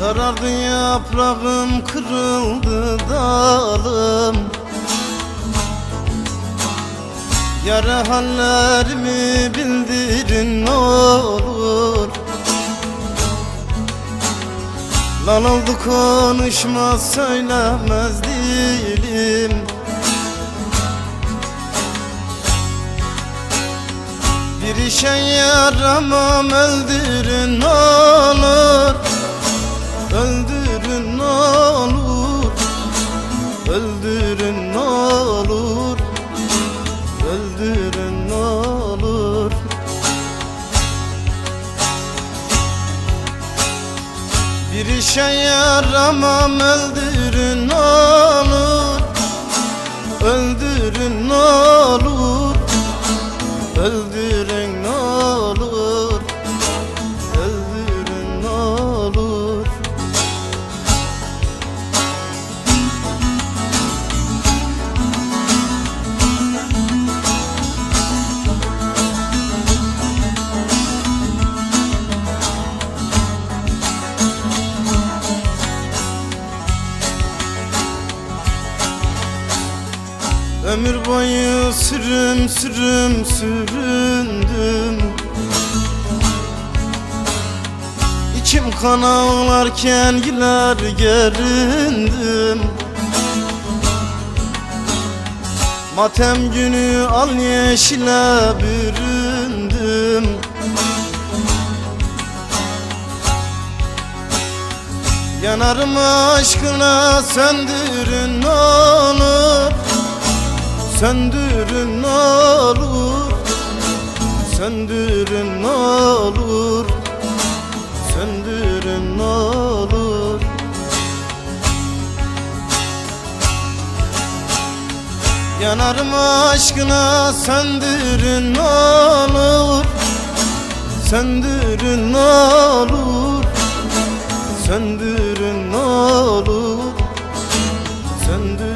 Sarardı yaprağım kırıldı dalım. Yara hallerimi bildirin olur. Lan oldu konuşmaz söylemez dilim Bir işe yaramam öldürün olur Öldürün ne olur? Öldürün ne olur? Bir işe yaramam öldürün ne olur? Öldürün ne olur? Öldürün Ömür boyu sürüm sürüm süründüm. İçim kan ağlarken güler göründüm. Matem günü al yeşile büründüm. Yanarım aşkına söndürün olur Söndürün olur Söndürün olur Söndürün olur. Yanarım aşkına söndürün olur Söndürün olur Söndürün olur Söndürün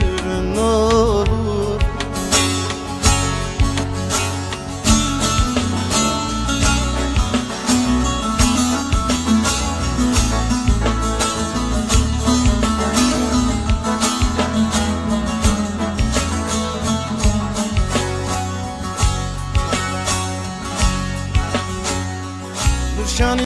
Shiny